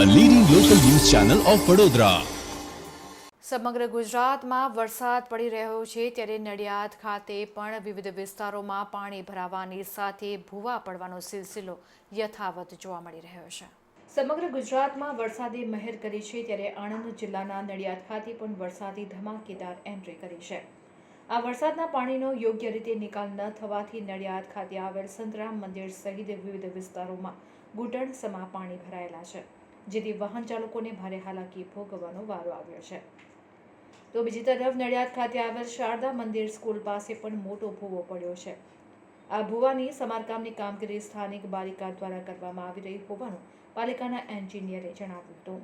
Channel of Vadodara સમગ્ર ગુજરાતમાં વરસાદ પડી રહ્યો છે ત્યારે નડિયાદ ખાતે પણ વિવિધ વિસ્તારોમાં પાણી ભરાવાની સાથે ભૂવા પડવાનો સિલસિલો યથાવત જોવા મળી રહ્યો છે. સમગ્ર ગુજરાતમાં વરસાદે મહેર કરી છે ત્યારે આણંદ જિલ્લાના નડિયાદ ખાતે પણ વરસાદી ધમાકેદાર એન્ટ્રી કરી છે. આ વરસાદના પાણીનો યોગ્ય રીતે નિકાલ ન થવાથી નડિયાદ ખાતે આવેલ સંતરામ મંદિર સહિત વિવિધ વિસ્તારોમાં ઘૂંટણસમાં પાણી ભરાયેલા છે. જેથી વાહન ચાલકોને ભારે હાલાકી ભોગવવાનો વારો આવ્યો છે. તો બીજી તરફ નડિયાદ ખાતે આવેલ શારદા મંદિર સ્કૂલ પાસે પણ મોટો ભૂવો પડ્યો છે. આ ભૂવાની સમારકામની કામગીરી સ્થાનિક બાલિકા દ્વારા કરવામાં આવી રહી હોવાનું પાલિકાના એન્જિનિયરે જણાવ્યું હતું.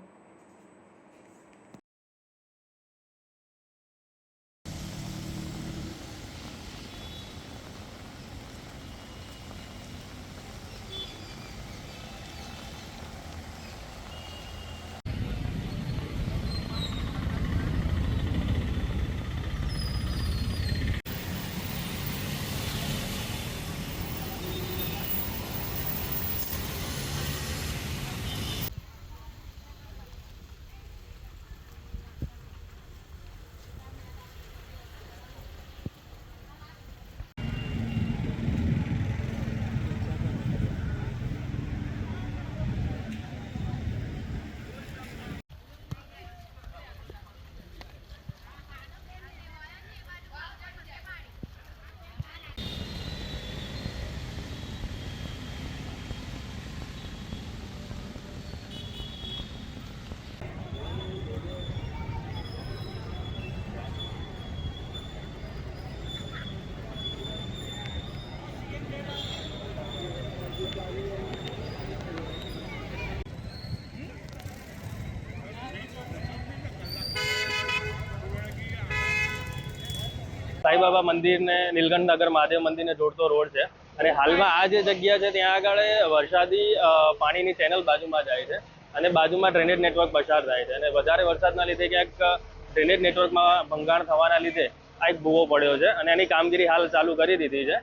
સાઈબાબા મંદિરને નીલકંઠનગર મહાદેવ મંદિરને જોડતો રોડ છે. અને હાલમાં આ જે જગ્યા છે, ત્યાં આગળ વરસાદી પાણીની ચેનલ બાજુમાં જાય છે અને બાજુમાં ડ્રેનેજ નેટવર્ક પસાર થાય છે. અને વધારે વરસાદના લીધે ક્યાંક ડ્રેનેજ નેટવર્કમાં ભંગાણ થવાના લીધે આ એક ભૂવો પડ્યો છે અને એની કામગીરી હાલ ચાલુ કરી દીધી છે.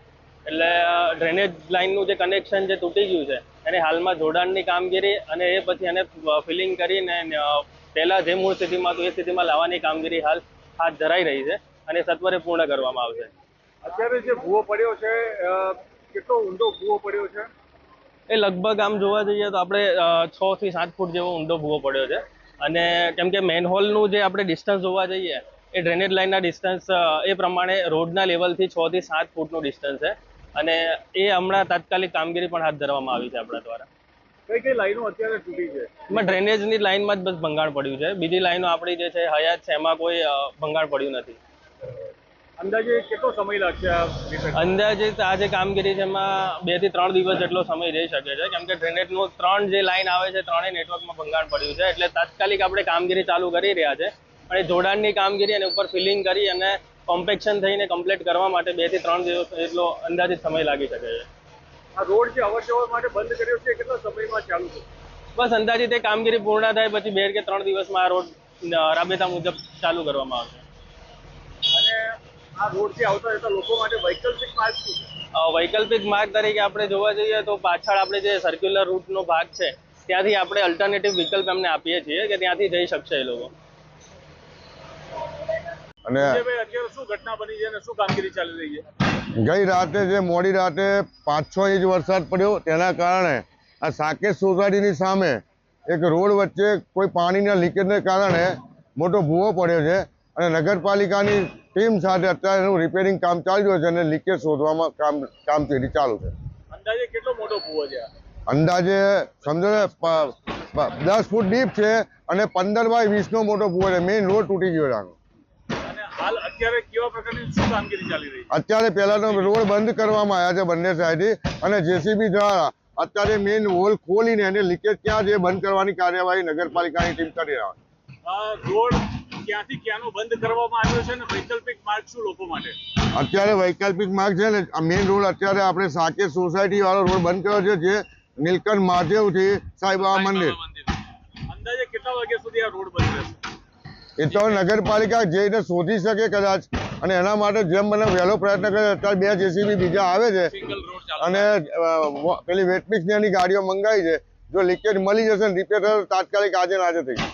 એટલે ડ્રેનેજ લાઇનનું જે કનેક્શન જે તૂટી ગયું છે, એની હાલમાં જોડાણની કામગીરી અને એ પછી એને ફિલિંગ કરીને પહેલાં જે મૂળ સ્થિતિમાં હતું, એ સ્થિતિમાં લાવવાની કામગીરી હાલ હાથ ધરાઈ રહી છે. અને સત્વરે પૂર્ણ કરવામાં આવશે. અત્યારે જે ભૂવો પડ્યો છે કેટલો ઊંડો ભૂવો પડ્યો છે? એ લગભગ આમ જોવા જઈએ તો આપણે છ થી સાત ફૂટ જેવો ઊંડો ભૂવો પડ્યો છે. અને કેમ કે મેનહોલનું જે આપણે ડિસ્ટન્સ જોવા જઈએ એ ડ્રેનેજ લાઇનના ડિસ્ટન્સ એ પ્રમાણે રોડના લેવલથી છ થી સાત ફૂટનું ડિસ્ટન્સ છે. અને એ હમણાં તાત્કાલિક કામગીરી પણ હાથ ધરવામાં આવી છે આપણા દ્વારા. કઈ કઈ લાઈનો અત્યારે તૂટી છે? એમાં ડ્રેનેજની લાઇનમાં જ બસ ભંગાણ પડ્યું છે. બીજી લાઈનો આપણી જે છે હયાત છે એમાં કોઈ ભંગાણ પડ્યું નથી. અંદાજે કેટલો સમય લાગશે આ આ જે કામગીરી છે એમાં બેથી ત્રણ દિવસ જેટલો સમય રહી શકે છે. કેમ કે ડ્રેનેજનું ત્રણ જે લાઈન આવે છે ત્રણેય નેટવર્કમાં ભંગાણ પડ્યું છે. એટલે તાત્કાલિક આપણે કામગીરી ચાલુ કરી રહ્યા છે. અને જોડાણની કામગીરી અને ઉપર ફિલિંગ કરી અને કોમ્પેક્શન થઈને કમ્પ્લીટ કરવા માટે બેથી ત્રણ દિવસ જેટલો અંદાજિત સમય લાગી શકે છે. આ રોડ જે અવર માટે બંધ કર્યો છે કેટલા સમયમાં ચાલુ છે બસ અંદાજિત એ કામગીરી પૂર્ણ થાય પછી બે કે ત્રણ દિવસમાં આ રોડ રાબેતા મુજબ ચાલુ કરવામાં આવશે. આ રોડથી આવતા જતા લોકો માટે વૈકલ્પિક માર્ગ શું વૈકલ્પિક માર્ગ તરીકે આપણે જોવા જઈએ તો પાછળ આપણે જે સર્ક્યુલર રૂટનો ભાગ છે ત્યાંથી આપણે અલ્ટરનેટિવ વિકલ્પ એમને આપીએ છીએ કે ત્યાંથી જઈ શકશે એ લોકો. અને અત્યારે શું ઘટના બની છે અને શું કામગીરી ચાલી રહી છે? ગઈ રાતે જે મોડી રાતે પાંચ છ ઇંચ વરસાદ પડ્યો તેના કારણે આ સાકેત સોસાયટીની સામે એક રોડ વચ્ચે કોઈ પાણીના લીકેજને કારણે મોટો ભૂવો પડ્યો છે અને નગરપાલિકાની ટીમ સાથે અત્યારે એનું રિપેરિંગ કામ ચાલી રહ્યું છે અને લીકેજ શોધવામાં કામ કામગીરી ચાલુ છે. અંદાજે કેટલો મોટો ભૂવો છે અંદાજે સમજો ને દસ ફૂટ ડીપ છે અને પંદર બાય વીસનો મોટો ભૂવો છે. મેઇન રોડ તૂટી ગયો આનો. અત્યારે કેવા પ્રકારની શું કામગીરી ચાલી રહી છે? અત્યારે પહેલાનો રોડ બંધ કરવામાં આવ્યા છે બંને સાઈડથી અને જેસીબી દ્વારા અત્યારે મેઇન હોલ ખોલીને એને લીકેજ ક્યાં છે બંધ કરવાની કાર્યવાહી નગરપાલિકાની ટીમ કરી રહ્યા છે. રોડ ક્યાંથી ક્યાંનો બંધ કરવામાં આવ્યો છે અને વૈકલ્પિક માર્ગ શું લોકો માટે? અત્યારે વૈકલ્પિક માર્ગ છે ને મેઇન રોડ અત્યારે આપણે સાકેત સોસાયટી વાળો રોડ બંધ કર્યો છે જે નીલકંઠ મહાદેવથી સાંઈબાબા મંદિર. અંદાજે કેટલા વાગ્યા સુધી આ રોડ બંધ રહેશે? એ તો નગરપાલિકા જઈને શોધી શકે કદાચ અને એના માટે જેમ મને વહેલો પ્રયત્ન કરે. અત્યારે બે જેસીબી બીજા આવે છે અને પેલી વેટમિક્સની એની ગાડીઓ મંગાવી છે. જો લીકેજ મળી જશે ને રિપેર તાત્કાલિક આજે ને આજે થઈ જશે.